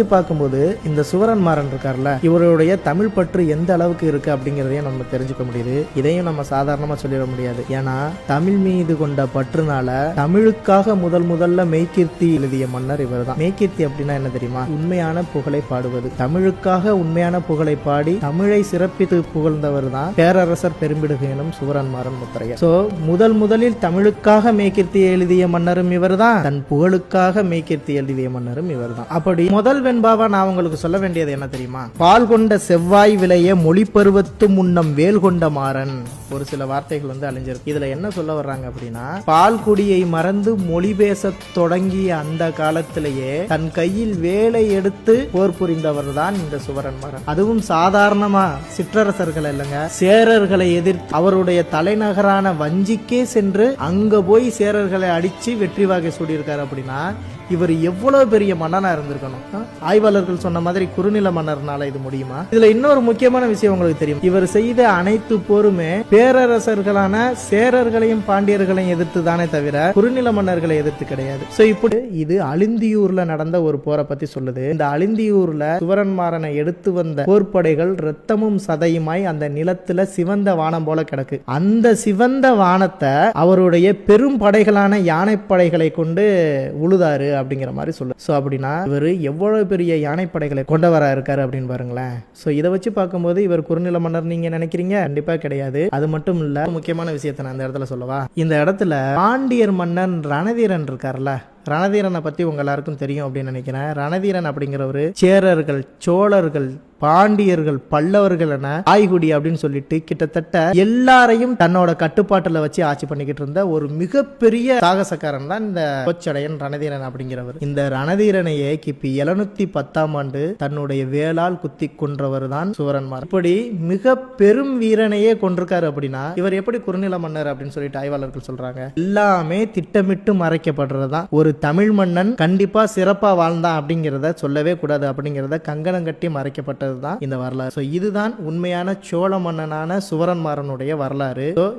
வச்சு பார்க்கும்போது இந்த சுவரன் மாறன் இருக்கார்ல இவருடைய தமிழ் பற்று எந்த அளவுக்கு இருக்கு அப்படிங்கிறதையும் நம்ம தெரிஞ்சுக்க முடியுது. இதையும் நம்ம சாதாரணமா சொல்லிட முடியாது. ஏன்னா தமிழ் மீது கொண்ட பற்றுனால தமிழுக்காக முதல் முதல்ல மெய்கீர்த்தி எழுதிய மன்னர் இவர் தான் மெய்கீர்த்தி அப்படின்னா என்ன தெரியுமா? உண்மையான புகழை பாடுவது. தமிழுக்காக உண்மையான புகழை பாடி தமிழை சிறப்பித்து புகழ்ந்தவர் தான் பேரரசர் பெரும்பிடுகு எனும் சுவரன்மாறன் முத்தரையர். சோ முதல் முதலில் தமிழுக்காக மெய்கீர்த்தி எழுதிய மன்னரும் இவர் தான் தன் புகழுக்காக மெய்கீர்த்தி எழுதிய மன்னரும் இவர் தான் அப்படி முதல் வெண்பாவா நான் உங்களுக்கு சொல்ல வேண்டியது என்ன தெரியுமா? பால் கொண்ட செவ்வாய் விளைய மொழி பருவத்து முன்னம் வேல் கொண்ட மாறன். ஒரு சில வார்த்தைகள் வந்து அழிஞ்சிருக்கு. இதுல என்ன சொல்ல வர்றாங்க அப்படின்னா பால் குடியை மறந்து மொழி பேசத் தொடங்கிய அந்த காலத்திலேயே தன் கையில் வேலை எடுத்து போர் புரிந்தவர் தான் இந்த சுவரன் மரன் அதுவும் சாதாரணமா சிற்றரசர்கள் இல்லைங்க. சேரர்களை எதிர்த்து அவருடைய தலைநகரான வஞ்சிக்கே சென்று அங்க போய் சேரர்களை அடிச்சு வெற்றி வாகை சூடியிருக்காரு அப்படின்னா இவர் எவ்வளவு பெரிய மன்னனா இருந்திருக்கணும்? ஆய்வாளர்கள் சொன்ன மாதிரி குறுநில மன்னர்னால இது முடியுமா? இதுல இன்னொரு முக்கியமான விஷயம் உங்களுக்கு தெரியும். இவர் செய்த அனைத்து போருமே பேரரசர்களான சேரர்களையும் பாண்டியர்களையும் எதிர்த்து தானே தவிர குறுநில மன்னர்களை எதிர்த்து கிடையாது. சோ இப்படி இது அழிந்தியூர்ல நடந்த ஒரு போரை பத்தி சொல்லுது. இந்த அழிந்தியூர்ல சுவரன்மாறனை எடுத்து வந்த போர்ப்படைகள் ரத்தமும் சதையுமாய் அந்த நிலத்துல சிவந்த வானம் போல கிடக்கு. அந்த சிவந்த வானத்தை அவருடைய பெரும் படைகளான யானைப்படைகளை கொண்டு உழுதாரு அப்படிங்கிற மாதிரி சொல்லு. ஸோ அப்படின்னா இவர் எவ்வளவு பெரிய யானைப்படைகளை கொண்டவராக இருக்காரு அப்படின்னு பாருங்களேன். ஸோ இதை வச்சு பார்க்கும்போது இவர் குறுநில மன்னர் நீங்க நினைக்கிறீங்க? கண்டிப்பா கிடையாது. அது மட்டும் இல்ல முக்கியமான விஷயத்தை நான் இந்த இடத்துல சொல்லவா? இந்த இடத்துல பாண்டியர் மன்னன் ரணதீரன் இருக்கார்ல ரணதீரனை பத்தி உங்க எல்லாருக்கும் தெரியும் அப்படின்னு நினைக்கிறேன். ரணதீரன் அப்படிங்கிறவரு சேரர்கள் சோழர்கள் பாண்டியர்கள் பல்லவர்கள் என ஆய்குடி அப்படின்னு சொல்லிட்டு கிட்டத்தட்ட எல்லாரையும் தன்னோட கட்டுப்பாட்டுல வச்சு ஆட்சி பண்ணிக்கிட்டு இருந்த ஒரு மிகப்பெரிய சாகசக்காரன் தான் இந்த கொச்சடையன் ரணதீரன் அப்படிங்கிறவர். இந்த ரணதீரனையே கிபி எழுநூத்தி பத்தாம் ஆண்டு தன்னுடைய வேளால் குத்தி கொன்றவர் தான் சுவரன்மார். இப்படி மிக பெரும் வீரனையே கொண்டிருக்காரு அப்படின்னா இவர் எப்படி குறுநில மன்னர் அப்படின்னு சொல்லிட்டு ஆய்வாளர்கள் சொல்றாங்க. எல்லாமே திட்டமிட்டு மறைக்கப்படுறதுதான் ஒரு தமிழ் மன்னன் கண்டிப்பா சிறப்பா வாழ்ந்தான் அப்படிங்கிறத சொல்லவே கூடாது அப்படிங்கிறத கங்கணம் கட்டி தான் இந்த வரலாறு. ஸோ இதுதான் உண்மையான சோழ மன்னனான சுவரன்மாறனுடைய வரலாறு. ஸோ